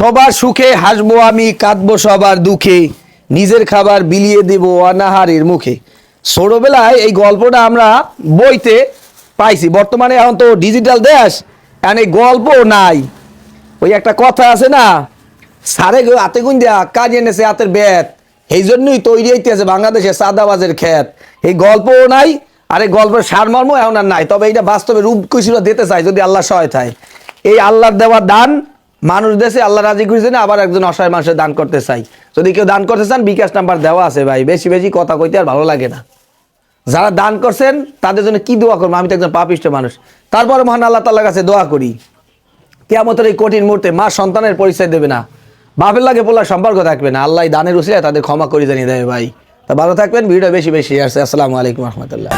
সবার সুখে হাসবো আমি, কাঁদবো সবার দুঃখে। নিজের খাবার বিলিয়ে দেব অনাহারের মুখে। ছোটবেলায় এই গল্পটা আমরা বইতে পাইছি। বর্তমানে এখন তো ডিজিটাল দেশ, এখন এই গল্প নাই। ওই একটা কথা আছে না, সারে হাতে দেয়া কাজ এনেছে হাতের বেত এই জন্যই তৈরি হইতেছে বাংলাদেশে সাদাবাজের খ্যাত এই গল্পও নাই, আর এই গল্পের সারমর্ম এখন আর নাই। তবে এইটা বাস্তবে রূপ দিতে চাই, যদি আল্লাহ সহায় থাকে এই আল্লাহর দেওয়া দান মানুষ দেশে আল্লাহ রাজি করেছে না, আবার একজন অসহায় মানুষের দান করতে চাই। যদি কেউ দান করতে চান, বিকাশ নাম্বার দেওয়া আছে ভাই। বেশি বেশি কথা কইতে আর ভালো লাগে না। যারা দান করছেন, তাদের জন্য কি দোয়া করব? আমি তো একজন পাপিষ্ট মানুষ। তারপরে মহান আল্লাহ তাল্লাহ কাছে দোয়া করি। কেয়ামতের এই কঠিন মুহূর্তে মা সন্তানের পরিচয় দেবে না। বাপের লাগে পোলার সম্পর্ক থাকবে না। আল্লাহ দানের উচিলে তাদের ক্ষমা করে জানিয়ে দেবে ভাই। তা ভালো থাকবেন, ভিডিও বেশি বেশি আসছে। আসসালামু আলাইকুম রহমতুল্লাহ।